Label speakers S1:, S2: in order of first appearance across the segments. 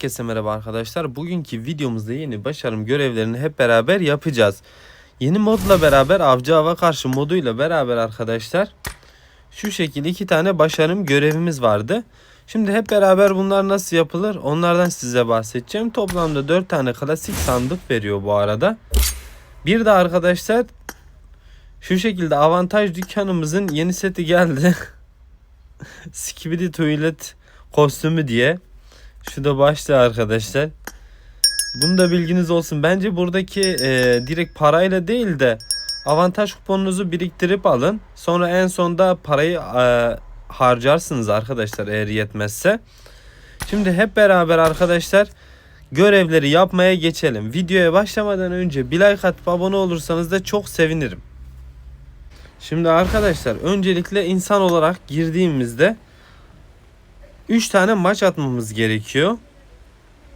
S1: Herkese merhaba arkadaşlar. Bugünkü videomuzda yeni başarım görevlerini hep beraber yapacağız. Yeni modla beraber avcı hava karşı moduyla beraber arkadaşlar şu şekilde iki tane başarım görevimiz vardı. Şimdi hep beraber bunlar nasıl yapılır onlardan size bahsedeceğim. Toplamda 4 tane klasik sandık veriyor bu arada. Bir de arkadaşlar şu şekilde avantaj dükkanımızın yeni seti geldi. Skibidi Tuvalet kostümü diye. Şu da başta arkadaşlar. Bunu da bilginiz olsun. Bence buradaki e, direkt parayla değil de avantaj kuponunuzu biriktirip alın. Sonra en sonda parayı e, harcarsınız arkadaşlar eğer yetmezse. Şimdi hep beraber arkadaşlar görevleri yapmaya geçelim. Videoya başlamadan önce bir like atıp abone olursanız da çok sevinirim. Şimdi arkadaşlar öncelikle insan olarak girdiğimizde 3 tane maç atmamız gerekiyor.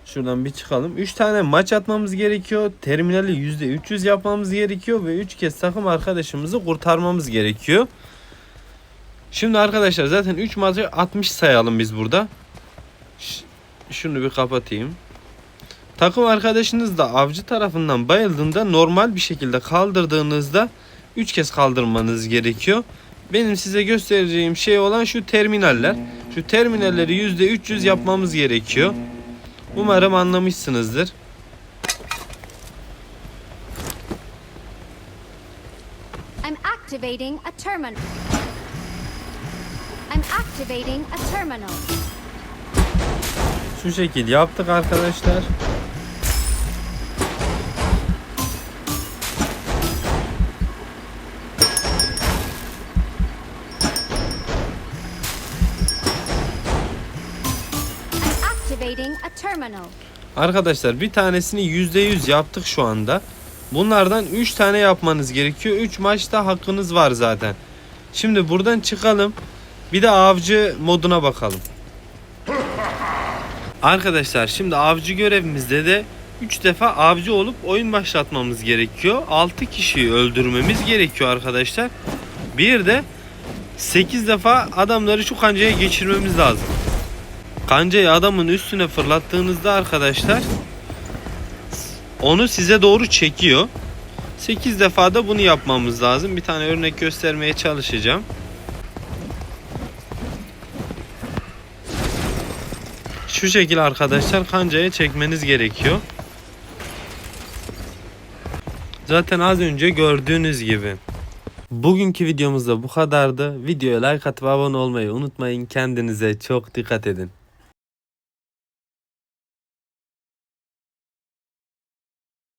S1: Şuradan bir çıkalım. 3 tane maç atmamız gerekiyor. Terminali %300 yapmamız gerekiyor ve 3 kez takım arkadaşımızı kurtarmamız gerekiyor. Şimdi arkadaşlar zaten 3 maçı 60 sayalım biz burada. Şunu bir kapatayım. Takım arkadaşınız da avcı tarafından bayıldığında normal bir şekilde kaldırdığınızda 3 kez kaldırmanız gerekiyor. Benim size göstereceğim şey olan şu terminaller. Şu terminalleri %300 yapmamız gerekiyor. Umarım anlamışsınızdır.
S2: I'm activating a terminal. I'm activating a terminal.
S1: Şu şekil yaptık arkadaşlar. Arkadaşlar bir tanesini %100 yaptık şu anda. Bunlardan 3 tane yapmanız gerekiyor. 3 maçta hakkınız var zaten. Şimdi buradan çıkalım. Bir de avcı moduna bakalım. Arkadaşlar şimdi avcı görevimizde de 3 defa avcı olup oyun başlatmamız gerekiyor. 6 kişiyi öldürmemiz gerekiyor arkadaşlar. Bir de 8 defa adamları şu kancaya geçirmemiz lazım. Kancayı adamın üstüne fırlattığınızda arkadaşlar onu size doğru çekiyor. 8 defa da bunu yapmamız lazım. Bir tane örnek göstermeye çalışacağım. Şu şekil arkadaşlar kancaya çekmeniz gerekiyor. Zaten az önce gördüğünüz gibi. Bugünkü videomuz da bu kadardı. Videoya like atıp abone olmayı unutmayın. Kendinize çok dikkat edin.